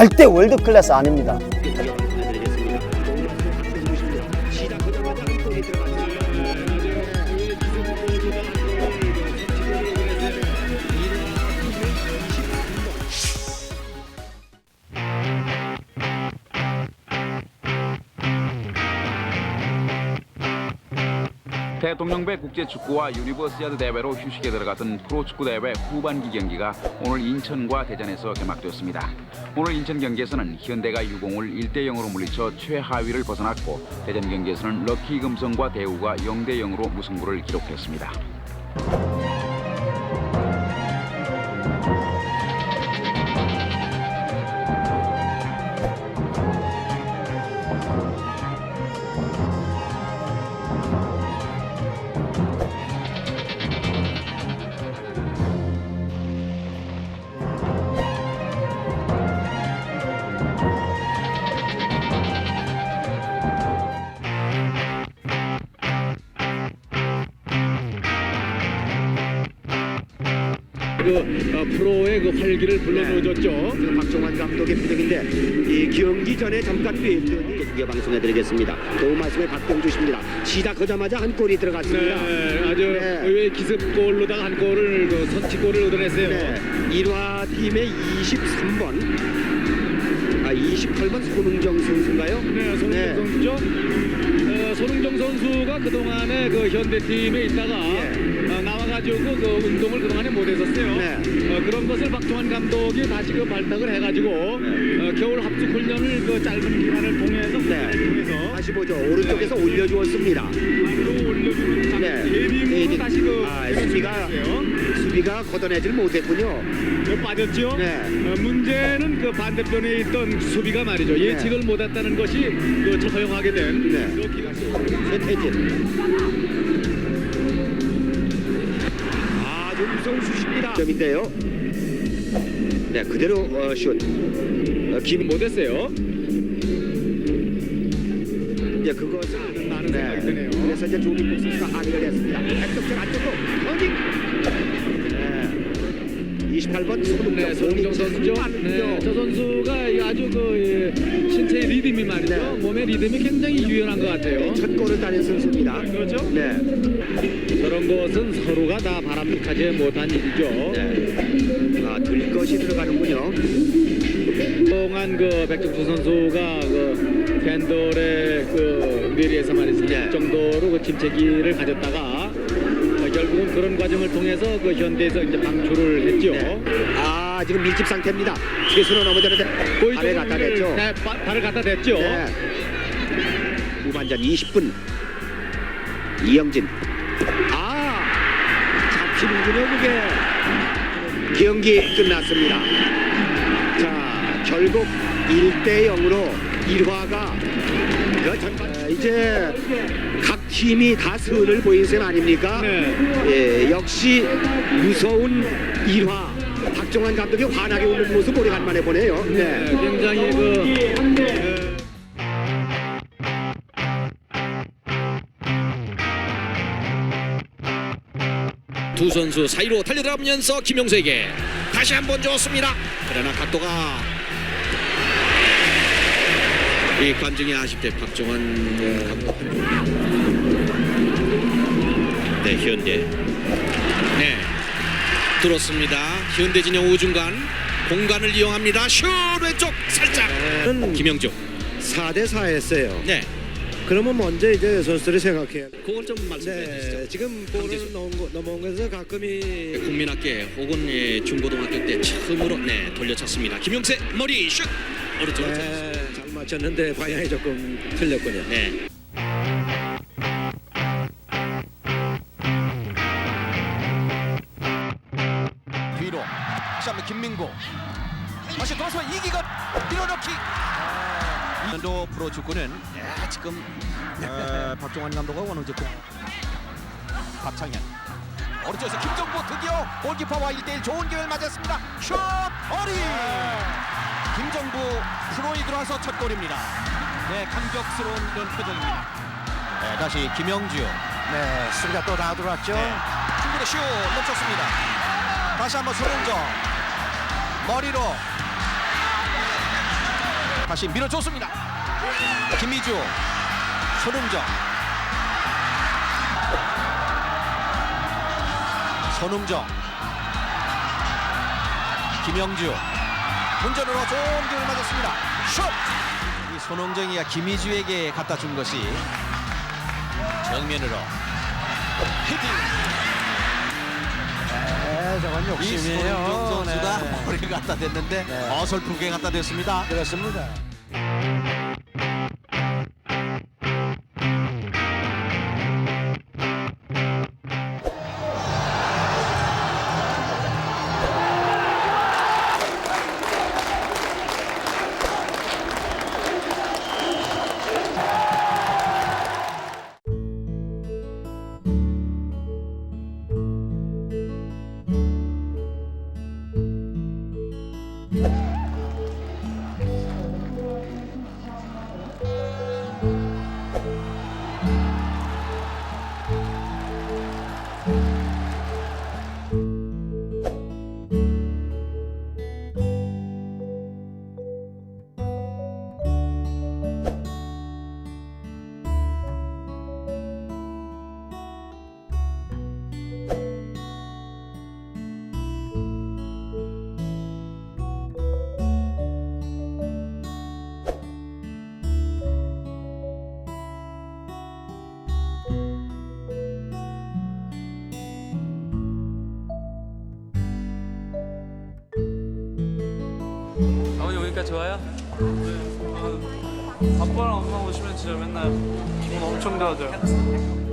절대 월드 클래스 아닙니다. 대통령배 국제축구와 유니버시아드 대회로 휴식에 들어갔던 프로축구 대회 후반기 경기가 오늘 인천과 대전에서 개막되었습니다. 오늘 인천 경기에서는 현대가 유공을 1대 0으로 물리쳐 최하위를 벗어났고 대전 경기에서는 럭키 금성과 대우가 0대 0으로 무승부를 기록했습니다. 그 어, 프로의 그 활기를 불러넣어줬죠. 지금 박종환 감독의 표정인데 이 경기 전에 잠깐 뵀더니 국외 방송해드리겠습니다. 도움 말씀에 박병주 씨입니다. 시작하자마자 한 골이 들어갔습니다. 네, 아주 네. 의외의 기습골로다가 한 골을 그 선취골을 얻어냈어요. 네, 1화 팀의 23번 아 28번 손흥정 선수인가요? 네, 손흥정 선수죠. 어, 손흥정 선수가 그동안에 그 현대팀에 있다가 예. 어, 나와가지고 그 운동을 그동안에 못했었어요. 네. 어, 그런 것을 박종환 감독이 다시 그 발탁을 해가지고 네. 어, 겨울 합숙 훈련을 그 짧은 기간을 통해서 네. 통해서 다시 보죠. 오른쪽에서 올려주었습니다. 안으로 올려주는 네. 예빙으로 예빙. 다시 그 아, 수비가-. 수비가 걷어내질 못했군요. 그 빠졌죠. 네. 어, 문제는 그 반대편에 있던 수비가 말이죠. 예측을 못했다는 것이 그 허용하게 된 네. 그 기가 최태진. 아주 무서운 슛입니다. 점인데요. 네, 그대로 어, 슛. 어, 김 못했어요. 이제 그것을 많은 생각이 드네요. 그래서 이제 조민국 선수가 항의를 했습니다. 백덕전 안쪽으로 터닝. 네. 28번 손흥정, 네, 선수죠. 네, 저 선수가 이 아주 그 예, 말이죠. 네. 몸의 리듬이 굉장히 유연한 것 같아요. 첫 골을 따낸 선수입니다. 그렇죠. 네. 저런 것은 서로가 다 바람직하지 못한 일이죠. 네. 아, 들 것이 들어가는군요. 그동안 그 백정수 선수가 그 팬들의 그 뇌리에서 말이죠. 네. 정도로 그 침체기를 가졌다가 어, 결국은 그런 과정을 통해서 그 현대에서 이제 방출을 했죠. 네. 아, 지금 밀집 상태입니다. 최순호 넘어졌는데 좀 갖다 댔죠. 네, 바- 발을 갖다 댔죠. 네. 후반전 20분 이영진 아 잡히는군요 그게 경기 끝났습니다 자 결국 1대 0으로 1화가 이제 각 팀이 다 선을 보인 셈 아닙니까? 네. 예, 역시 무서운 1화 박종환 감독이 환하게 웃는 모습 오래간만에 보네요. 네, 네. 굉장히 그두 선수 사이로 달려들어가면서 김용수에게 다시 한번 줬습니다. 그러나 각도가 이 관중이 아쉽대 박정환 감독. 네 현대 네 들었습니다. 현대 진영 우중간 공간을 이용합니다. 슛 왼쪽 살짝 김영중 4대 4였어요. 네 그러면 먼저 이제 선수들이 생각해야 돼. 그걸 좀 말씀해 주시죠. 네, 지금 볼을 넘은, 거- 넘어온 것에서 가끔이 국민학교 혹은 예, 중고등학교 때 처음으로 네 돌려쳤습니다. 김용세 머리 슛 오른쪽으로. 네, 잘 맞췄는데 방향이 조금 틀렸군요. 네. 다시 한번 김민구 다시 돌아서 이기건 밀어넣기. 도 프로 축구는 야, 지금 에, 박종환 감독과 원흥재 국 박창현. 오른쪽에서 김정보 드디어 골키퍼와 1대1 좋은 기회를 맞았습니다. 슛! 어리! 김정부 프로에 들어와서 첫 골입니다. 네 감격스러운 그런 표정입니다. 네, 다시 김영주. 네 수비가 또 나들어왔죠? 네, 충분히 슛 놓쳤습니다. 다시 한번 손흥정 머리로 다시 밀어줬습니다. 김미주, 손흥정, 손흥정, 김영주, 문전으로 좋은 공을 맞았습니다. 슛! 이 손흥정이가 김희주에게 갖다 준 것이 정면으로 헤딩. 저건 이 손흥정 선수가 머리를 갖다 댔는데 어설프게 갖다 댔습니다. 그렇습니다. 오니까 좋아요? 네. 아빠랑 엄마 오시면 진짜 맨날 기분 엄청 좋아져요.